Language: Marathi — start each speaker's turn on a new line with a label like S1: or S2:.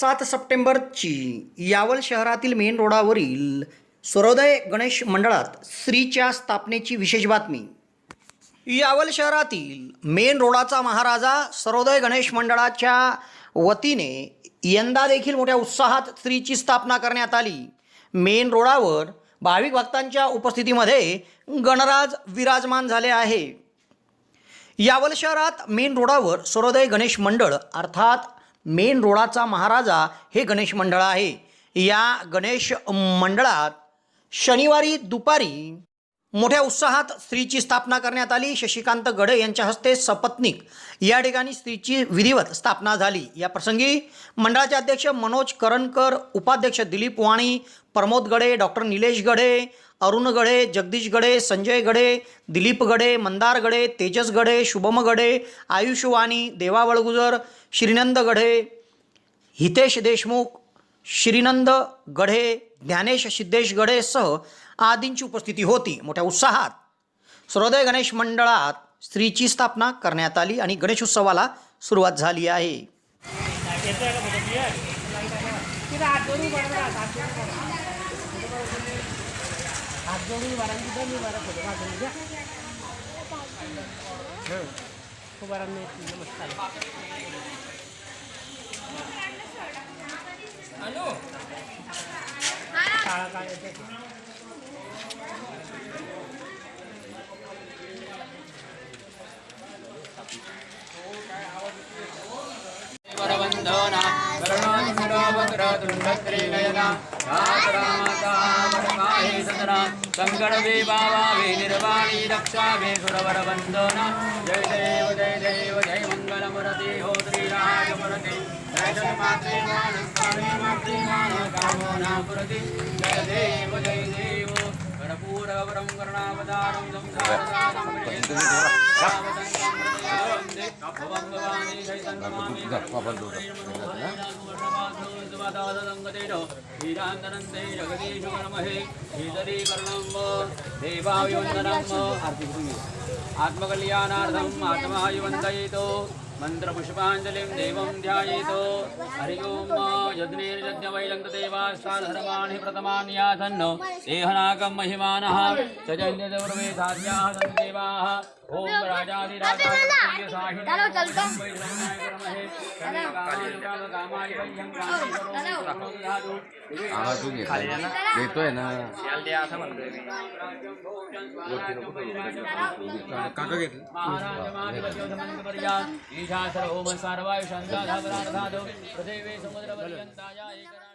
S1: सात सप्टेंबरची यावल शहरातील मेन रोडावरील सूर्योदय गणेश मंडळात श्रीच्या स्थापनेची विशेष बातमी. यावल शहरातील मेन रोडाचा महाराजा सर्वोदय गणेश मंडळाच्या वतीने यंदा देखील मोठ्या उत्साहात स्त्रीची स्थापना करण्यात आली. मेन रोडावर भाविक भक्तांच्या उपस्थितीमध्ये गणराज विराजमान झाले आहे. यावल शहरात मेन रोडावर सूर्योदय गणेश मंडळ अर्थात मेन रोडाचा महाराजा हे गणेश मंडळ आहे. या गणेश मंडळात शनिवारी दुपारी मोठ्या उत्साहात स्त्रीची स्थापना करण्यात आली. शशिकांत गडे यांच्या हस्ते सपत्नीक या ठिकाणी स्त्रीची विधिवत स्थापना झाली. या प्रसंगी मंडळाचे अध्यक्ष मनोज करणकर उपाध्यक्ष दिलीप वाणी प्रमोद गडे डॉक्टर निलेश गडे अरुण गडे जगदीश गडे संजय गडे दिलीप गडे मंदार गडे तेजस गडे शुभम गडे आयुष वाणी देवा वळगुजर श्रीनंद गडे हितेश देशमुख श्रीनंद गढे ज्ञानेश सिद्धेश गडेसह आदींची उपस्थिती होती. मोठ्या उत्साहात. सर्वोदय गणेश मंडळात स्त्रीची स्थापना करण्यात आली आणि गणेशोत्सवाला सुरुवात झाली आहे.
S2: तिथं
S3: करुणानिधिरावक्रतुण्डत्रिनयना माता सदना सङ्कटविभावावे निर्वाणी रक्षावे सुरवरवन्दना जय देव जय देव जय मङ्गलमूर्ति हो श्रीराजमूर्ति जय जन्मात्रे मानस्वामी मात्रे मान कामो न पुरति जय देव जय देव कर्पूरवरं करुणावतारं శ్రీరాంగనందే జగదీశో నమహే శ్రీధరీకరణం దేవాయువందనం ఆత్మకళ్యాణార్థం ఆత్మాయువందయితో मन्त्रपुष्पाञ्जलिं देवं ध्यायेतो। हरि ओं यज्ञैर्यज्ञवैलङ्कदेवास्ताधर्माणि प्रथमानि यासन् देहनाकं महिमानः। सजन्यदौर्वे साध्याः सन्देवाः ॐ राजाधिराजाय
S4: ना? काका घेतलं.
S3: सर्वोम सर्वायुषंदा धावराधातो पृथिवी समुद्रपर्यंताया एकराट